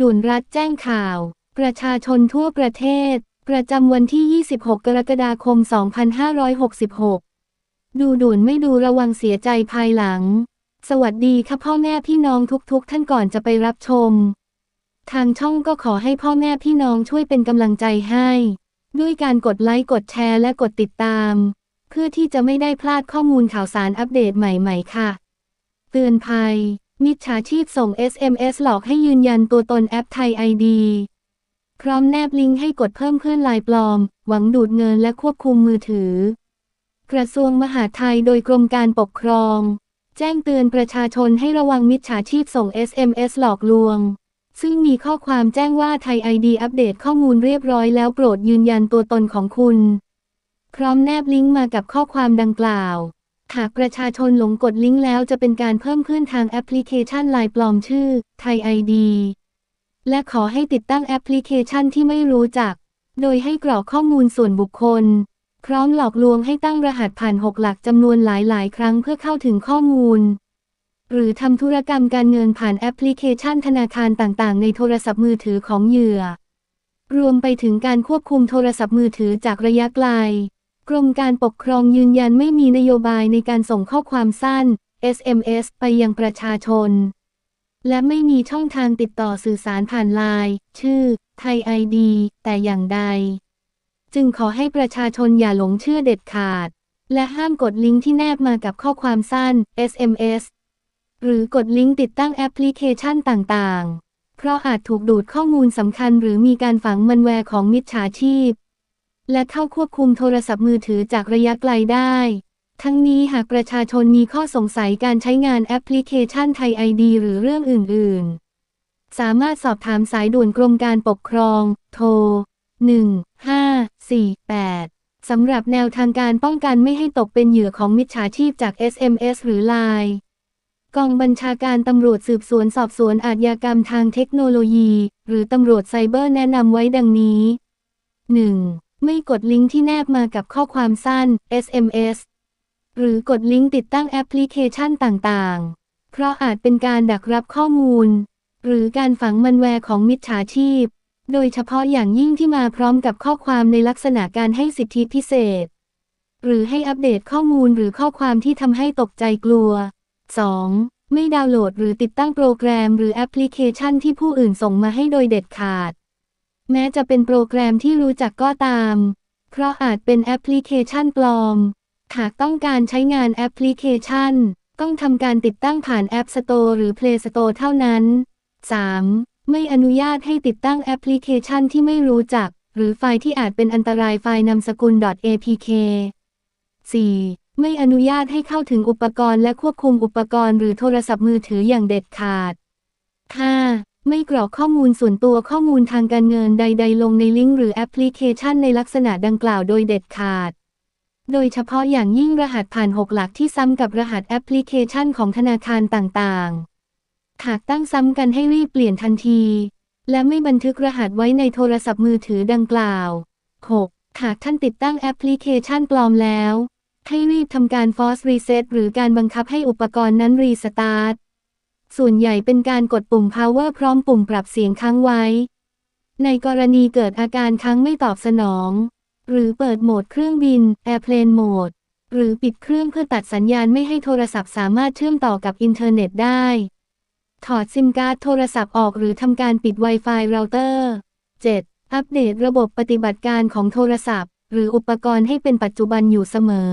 ด่วนรัฐแจ้งข่าว ประชาชนทั่วประเทศ ประจำวันที่ 26 กรกฎาคม 2566 ดูด่วนไม่ดูระวังเสียใจภายหลัง สวัสดีค่ะพ่อแม่พี่น้องทุกๆ ท่านก่อนจะไปรับชม ทางช่องก็ขอให้พ่อแม่พี่น้องช่วยเป็นกำลังใจให้ ด้วยการกดไลค์กดแชร์และกดติดตาม เพื่อที่จะไม่ได้พลาดข้อมูลข่าวสารอัปเดตใหม่ ๆ ค่ะ เตือนภัย มิจฉาชีพส่ง SMS หลอกให้ยืนยันตัวตนแอปไทยไอดีพร้อมแนบลิงก์ให้กดเพิ่มเพื่อนลายปลอม หวังดูดเงินและควบคุมมือถือ กระทรวงมหาดไทยโดยกรมการปกครอง แจ้งเตือนประชาชนให้ระวังมิจฉาชีพส่ง SMS หลอกลวง ซึ่งมีข้อความแจ้งว่าไทยไอดีอัปเดตข้อมูลเรียบร้อยแล้วโปรดยืนยันตัวตนของคุณ พร้อมแนบลิงก์มากับข้อความดังกล่าว หากประชาชนหลงกดลิงก์แล้วจะเป็นการเพิ่มเพื่อนทางแอปพลิเคชันไลน์ปลอมชื่อไทยไอดีและขอให้ติดตั้งแอปพลิเคชันที่ไม่รู้จัก โดยให้กรอกข้อมูลส่วนบุคคล พร้อมหลอกลวงให้ตั้งรหัสผ่าน6หลักจำนวนหลายๆ ครั้งเพื่อเข้าถึงข้อมูล หรือทำธุรกรรมการเงินผ่านแอปพลิเคชันธนาคารต่างๆ ในโทรศัพท์มือถือของเหยื่อ รวมไปถึงการควบคุมโทรศัพท์มือถือจากระยะไกล กรมการปกครองยืนยันไม่มีนโยบายในการส่งข้อความสั้น SMS ไปยังประชาชน และไม่มีช่องทางติดต่อสื่อสารผ่านไลน์ชื่อ ไทยไอดี แต่อย่างใด จึงขอให้ประชาชนอย่าหลงเชื่อเด็ดขาด และห้ามกดลิงก์ที่แนบมากับข้อความสั้น SMS หรือกดลิงก์ติดตั้งแอปพลิเคชันต่างๆ เพราะอาจถูกดูดข้อมูลสำคัญหรือมีการฝังมันแวร์ของมิจฉาชีพ และเข้าควบคุมโทรศัพท์มือถือจากระยะไกลได้ ทั้งนี้หากประชาชนมีข้อสงสัยการใช้งานแอปพลิเคชันไทยไอดีหรือเรื่องอื่น ๆ สามารถสอบถามสายด่วนกรมการปกครอง โทร 1548 สำหรับแนวทางการป้องกันไม่ให้ตกเป็นเหยื่อของมิจฉาชีพจาก SMS หรือ Line กองบัญชาการตำรวจสืบสวนสอบสวนอาชญากรรมทางเทคโนโลยี หรือตำรวจไซเบอร์แนะนำไว้ดังนี้ 1. ไม่กดลิงก์ที่แนบมากับข้อความสั้น SMS หรือกดลิงก์ติดตั้งแอปพลิเคชันต่างๆ เพราะอาจเป็นการดักรับข้อมูล หรือการฝังมันแวร์ของมิจฉาชีพ โดยเฉพาะอย่างยิ่งที่มาพร้อมกับข้อความในลักษณะการให้สิทธิพิเศษ หรือให้อัปเดตข้อมูลหรือข้อความที่ทำให้ตกใจกลัว 2. ไม่ดาวน์โหลดหรือติดตั้งโปรแกรมหรือแอปพลิเคชันที่ผู้อื่นส่งมาให้โดยเด็ดขาด แม้จะเป็นโปรแกรมที่รู้จักก็ตาม เพราะอาจเป็นแอปพลิเคชันปลอม หากต้องการใช้งานแอปพลิเคชัน ต้องทำการติดตั้งผ่าน App Store หรือ Play Store เท่านั้น 3. ไม่อนุญาตให้ติดตั้งแอปพลิเคชันที่ไม่รู้จัก หรือไฟล์ที่อาจเป็นอันตรายไฟล์นามสกุล .apk 4. ไม่อนุญาตให้เข้าถึงอุปกรณ์และควบคุมอุปกรณ์หรือโทรศัพท์มือถืออย่างเด็ดขาด 5. ไม่กรอกข้อมูลส่วนตัวข้อมูลทางการเงินใด ๆ ลงในลิงก์หรือแอปพลิเคชันในลักษณะดังกล่าวโดยเด็ดขาด โดยเฉพาะอย่างยิ่งรหัสผ่าน 6 หลักที่ซ้ำกับรหัสแอปพลิเคชันของธนาคารต่างๆ หากตั้งซ้ำกันให้รีบเปลี่ยนทันที และไม่บันทึกรหัสไว้ในโทรศัพท์มือถือดังกล่าว 6. หากท่านติดตั้งแอปพลิเคชันปลอมแล้ว ให้รีบทำการ force reset หรือการบังคับให้อุปกรณ์นั้นรีสตาร์ท ส่วนใหญ่เป็นการกดปุ่ม power พร้อมปุ่มปรับเสียงค้างไว้ ในกรณีเกิดอาการค้างไม่ตอบสนอง หรือเปิดโหมดเครื่องบิน airplane mode หรือปิดเครื่องเพื่อตัดสัญญาณไม่ให้โทรศัพท์สามารถเชื่อมต่อกับอินเทอร์เน็ตได้ ถอดซิมการ์ดโทรศัพท์ออกหรือทำการปิด Wi-Fi เราเตอร์ 7. อัปเดตระบบปฏิบัติการของโทรศัพท์ หรืออุปกรณ์ให้เป็นปัจจุบันอยู่เสมอ